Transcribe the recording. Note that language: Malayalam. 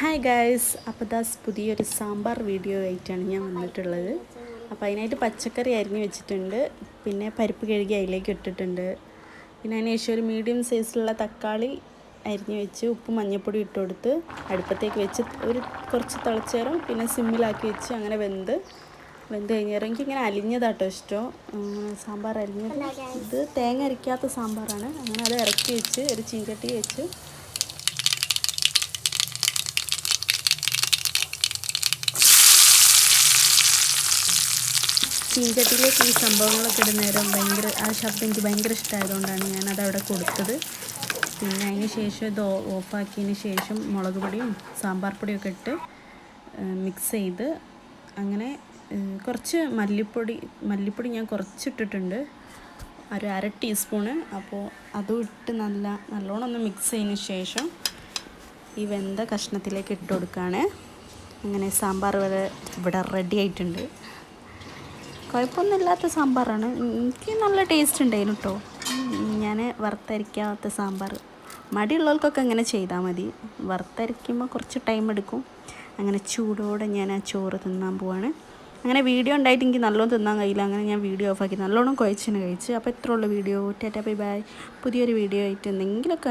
ഹായ് ഗായ്സ് അപ്പോൾ ദാസ് പുതിയൊരു സാമ്പാർ വീഡിയോ ആയിട്ടാണ് ഞാൻ വന്നിട്ടുള്ളത്. അപ്പോൾ അതിനായിട്ട് പച്ചക്കറി അരിഞ്ഞു വെച്ചിട്ടുണ്ട്. പിന്നെ പരിപ്പ് കഴുകി അതിലേക്ക് ഇട്ടിട്ടുണ്ട്. പിന്നെ അതിന് ശേഷം ഒരു മീഡിയം സൈസിലുള്ള തക്കാളി അരിഞ്ഞു വെച്ച് ഉപ്പ് മഞ്ഞൾപ്പൊടി ഇട്ട് കൊടുത്ത് അടുപ്പത്തേക്ക് വെച്ച് ഒരു കുറച്ച് തിളച്ചേരം പിന്നെ സിമ്മിലാക്കി വെച്ച് അങ്ങനെ വെന്ത് വെന്ത് കഴിഞ്ഞേരം എനിക്കിങ്ങനെ അലിഞ്ഞതാട്ടോ ഇഷ്ടം. സാമ്പാർ അരിഞ്ഞത് ഇത് തേങ്ങ അരിക്കാത്ത സാമ്പാറാണ്. അങ്ങനെ അത് ഇറക്കി വെച്ച് ഒരു ചീഞ്ചട്ടി വെച്ച് ചീഞ്ചട്ടിയിലേക്ക് ഈ സംഭവങ്ങളൊക്കെ ഇടുന്ന നേരം ഭയങ്കര ആ ശബ്ദം എനിക്ക് ഭയങ്കര ഇഷ്ടമായതുകൊണ്ടാണ് ഞാനത് അവിടെ കൊടുത്തത്. പിന്നെ അതിന് ശേഷം ഇത് ഓഫാക്കിയതിന് ശേഷം മുളക് പൊടിയും സാമ്പാർ പൊടിയൊക്കെ ഇട്ട് മിക്സ് ചെയ്ത് അങ്ങനെ കുറച്ച് മല്ലിപ്പൊടി മല്ലിപ്പൊടി ഞാൻ കുറച്ചിട്ടിട്ടുണ്ട്. ഒരു അര ടീസ്പൂണ്. അപ്പോൾ അതും ഇട്ട് നല്ല നല്ലോണം ഒന്ന് മിക്സ് ചെയ്തതിന് ശേഷം ഈ വെന്ത കഷ്ണത്തിലേക്ക് ഇട്ട് കൊടുക്കുകയാണ് അങ്ങനെ സാമ്പാർ വരെ ഇവിടെ റെഡി ആയിട്ടുണ്ട്. കുഴപ്പമൊന്നുമില്ലാത്ത സാമ്പാറാണ്. എനിക്ക് നല്ല ടേസ്റ്റ് ഉണ്ടായിരുന്നു കേട്ടോ ഞാൻ വറുത്തരിക്കാത്ത സാമ്പാർ മടിയുള്ളവർക്കൊക്കെ അങ്ങനെ ചെയ്താൽ മതി. വറുത്തരിക്കുമ്പോൾ കുറച്ച് ടൈം എടുക്കും. അങ്ങനെ ചൂടോടെ ഞാൻ ആ ചോറ് തിന്നാൻ പോവാണ്. അങ്ങനെ വീഡിയോ ഉണ്ടായിട്ട് എനിക്ക് നല്ലോണം തിന്നാൻ കഴിയില്ല. അങ്ങനെ ഞാൻ വീഡിയോ ഓഫാക്കി നല്ലോണം കുഴച്ചിന് കഴിച്ച്. അപ്പോൾ ഇത്രയുള്ള വീഡിയോ ടാറ്റാ ബൈ ബൈ. പുതിയൊരു വീഡിയോ ആയിട്ട് എന്തെങ്കിലുമൊക്കെ